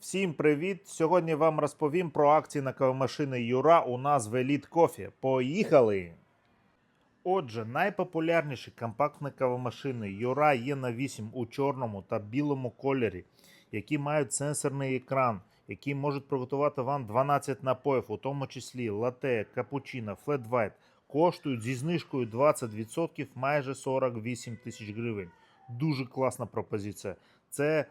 Всім привіт! Сьогодні вам розповім про акції на кавомашини Юра у нас Elite Coffee. Поїхали! Отже, найпопулярніші компактні кавомашини Юра є на 8 у чорному та білому кольорі, які мають сенсорний екран, які можуть приготувати вам 12 напоїв, у тому числі лате, капучино, флет вайт, коштують зі знижкою 20% майже 48 тисяч гривень. Дуже класна пропозиція. Це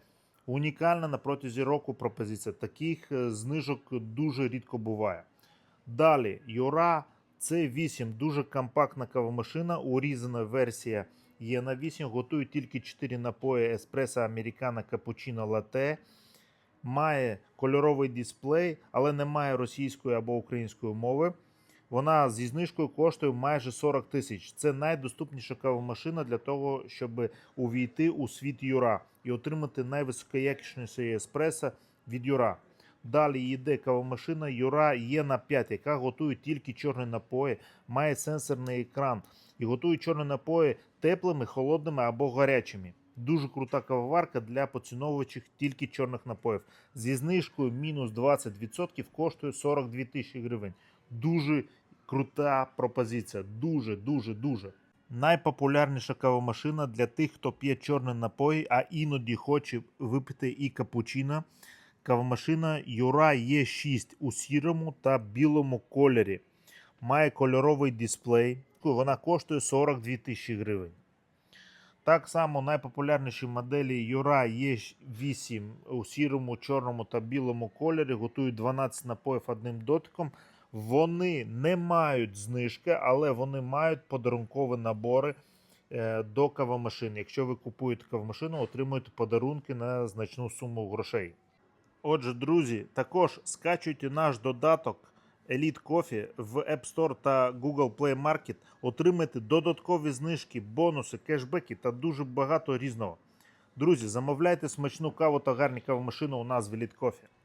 унікальна на протязі року пропозиція. Таких е, знижок дуже рідко буває. Далі, Юра C8 дуже компактна кавомашина. Урізана версія є на 8. Готує тільки 4 напої еспресо, американо, капучино, лате. Має кольоровий дисплей, але не має російської або української мови. Вона зі знижкою коштує майже 40 тисяч. Це найдоступніша кавомашина для того, щоб увійти у світ Юра і отримати найвисокоякісніше еспресо від Юра. Далі йде кавомашина Юра є на 5, яка готує тільки чорні напої, має сенсорний екран і готує чорні напої теплими, холодними або гарячими. Дуже крута кавоварка для поціновувачів тільки чорних напоїв. Зі знижкою мінус 20% коштує 42 тисячі гривень. Дуже крута пропозиція. Дуже, дуже, дуже. Найпопулярніша кавомашина для тих, хто п'є чорні напої, а іноді хоче випити і капучино. Кавомашина Юра Е6 у сірому та білому кольорі. Має кольоровий дисплей. Вона коштує 42 тисячі гривень. Так само найпопулярніші моделі Юра Е8 у сірому, чорному та білому кольорі готують 12 напоїв одним дотиком. Вони не мають знижки, але вони мають подарункові набори е, до кавомашин. Якщо ви купуєте кавомашину, отримуєте подарунки на значну суму грошей. Отже, друзі, також скачуйте наш додаток Elite Coffee в App Store та Google Play Market, отримайте додаткові знижки, бонуси, кешбеки та дуже багато різного. Друзі, замовляйте смачну каву та гарні кавомашини у нас в Elite Coffee.